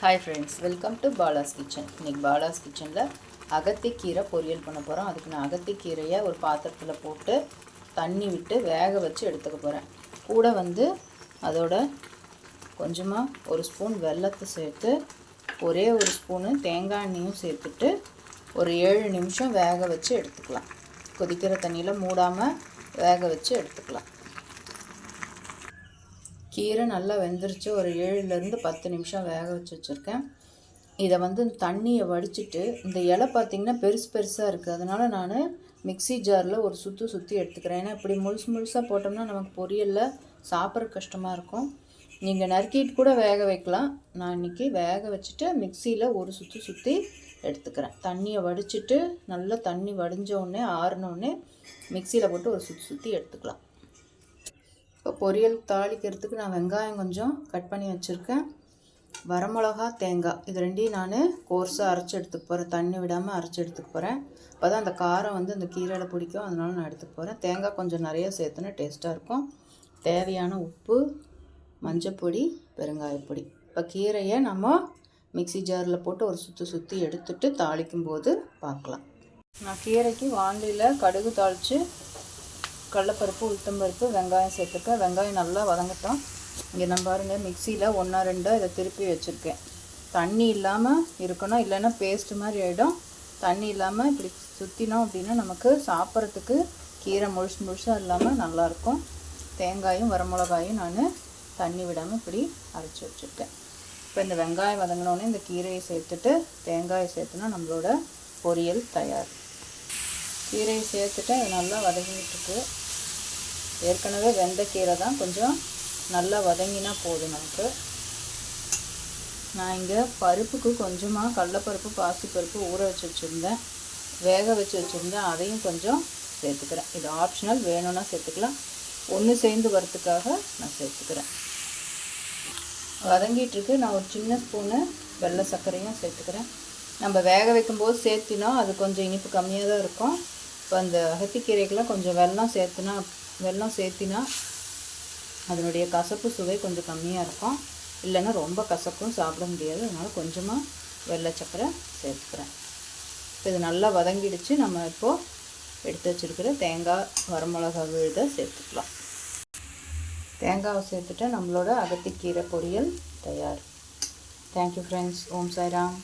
Hi friends welcome to Bala's kitchen இன்றைக்கி பாலாஸ் கிச்சனில் அகத்திக்கீரை பொரியல் பண்ண போகிறோம் அதுக்கு நான் அகத்திக்கீரையை ஒரு பாத்திரத்தில் போட்டு தண்ணி விட்டு வேக வச்சு எடுத்துக்க போகிறேன் கூட வந்து அதோட கொஞ்சமாக ஒரு ஸ்பூன் வெல்லத்தை சேர்த்து ஒரே ஒரு ஸ்பூனு தேங்காய் எண்ணெயும் சேர்த்துட்டு ஒரு ஏழு நிமிஷம் வேக வச்சு எடுத்துக்கலாம். கொதிக்கிற தண்ணியில் மூடாமல் வேக வச்சு எடுத்துக்கலாம். கீரை நல்லா வெந்துருச்சு. ஒரு ஏழுலேருந்து பத்து நிமிஷம் வேக வச்சு வச்சுருக்கேன். இதை வந்து தண்ணியை வடிச்சிட்டு இந்த இலை பார்த்திங்கன்னா பெருசு பெருசாக இருக்குது அதனால் நான் மிக்ஸி ஜாரில் ஒரு சுற்றி சுற்றி எடுத்துக்கிறேன். ஏன்னா இப்படி முழுசு முழுசாக போட்டோம்னா நமக்கு பொரியலில் சாப்பிட்ற கஷ்டமாக இருக்கும். நீங்கள் நறுக்கிட்டு கூட வேக வைக்கலாம். நான் இன்றைக்கி வேக வச்சுட்டு மிக்சியில் ஒரு சுற்றி சுற்றி எடுத்துக்கிறேன். தண்ணியை வடிச்சிட்டு நல்லா தண்ணி வடிஞ்ச உடனே ஆறினோடனே மிக்சியில் போட்டு ஒரு சுற்றி சுற்றி எடுத்துக்கலாம். இப்போ பொரியல் தாளிக்கிறதுக்கு நான் வெங்காயம் கொஞ்சம் கட் பண்ணி வச்சுருக்கேன். வரமிளகா தேங்காய் இது ரெண்டையும் நான் கோர்ஸாக அரைச்சி எடுத்துக்க போகிறேன் தண்ணி விடாமல் அரைச்சி எடுத்துக்க போகிறேன் அப்போ தான் அந்த காரம் வந்து அந்த கீரையில் பிடிக்கும். அதனால நான் எடுத்துக்க போகிறேன் தேங்காய் கொஞ்சம் நிறைய சேர்த்துனா டேஸ்ட்டாக இருக்கும். தேவையான உப்பு மஞ்சப்பொடி பெருங்காயப்பொடி இப்போ கீரையை நம்ம மிக்சி ஜாரில் போட்டு ஒரு சுற்றி சுற்றி எடுத்துட்டு தாளிக்கும் போது பார்க்கலாம். நான் கீரைக்கு வாண்டியில் கடுகு தாளித்து கடலப்பருப்பு உளுத்தம்பருப்பு வெங்காயம் சேர்த்துருக்கேன். வெங்காயம் நல்லா வதங்கட்டும். இங்கே நம்ம பாருங்கள் மிக்சியில் ஒன்றா ரெண்டாக இதை திருப்பி வச்சுருக்கேன். தண்ணி இல்லாமல் இருக்கணும் இல்லைன்னா பேஸ்ட் மாதிரி ஆகிடும் தண்ணி இல்லாமல் இப்படி சுற்றினோம் அப்படின்னா நமக்கு சாப்பிட்றதுக்கு கீரை முழுசு முழுசாக இல்லாமல் நல்லாயிருக்கும். தேங்காயும் வரமிளகாயும் நான் தண்ணி விடாமல் இப்படி அரைச்சி வச்சுருக்கேன். இப்போ இந்த வெங்காயம் வதங்கினோடனே இந்த கீரையை சேர்த்துட்டு தேங்காயை சேர்த்துனா நம்மளோட பொரியல் தயார். கீரையை சேர்த்துட்டு அது நல்லா வதங்கிட்டுருக்கு. ஏற்கனவே வெந்த கீரை தான். கொஞ்சம் நல்லா வதங்கினா போதும் நமக்கு. நான் இங்கே பருப்புக்கு கொஞ்சமாக கடலப்பருப்பு பாசிப்பருப்பு ஊற வச்சு வச்சுருந்தேன். வேக வச்சு வச்சுருந்தேன். அதையும் கொஞ்சம் சேர்த்துக்கிறேன். இது ஆப்ஷனல் வேணும்னா சேர்த்துக்கலாம். ஒன்று சேர்ந்து வரத்துக்காக நான் சேர்த்துக்கிறேன். வதங்கிட்டுருக்கு. நான் ஒரு சின்ன ஸ்பூனு வெள்ளை சர்க்கரையும் சேர்த்துக்கிறேன். நம்ம வேக வைக்கும்போது சேர்த்தினோம் அது கொஞ்சம் இனிப்பு கம்மியாக தான் இருக்கும். இப்போ அந்த அகத்திக்கீரைக்கெலாம் கொஞ்சம் வெள்ளம் சேர்த்துனா வெல்லம் சேர்த்தினா அதனுடைய கசப்பு சுவை கொஞ்சம் கம்மியாக இருக்கும். இல்லைன்னா ரொம்ப கசப்பும் சாப்பிட முடியாது. அதனால் கொஞ்சமாக வெள்ளை சக்கரை சேர்த்துக்கிறேன். இப்போ இது நல்லா வதங்கிடுச்சு. நம்ம இப்போது எடுத்து வச்சுருக்கிற தேங்காய் வரமிளகா விழுதை சேர்த்துக்கலாம். தேங்காவை சேர்த்துட்டு நம்மளோட அகத்திக்கீரை பொரியல் தயார். Thank you friends Om Sairam.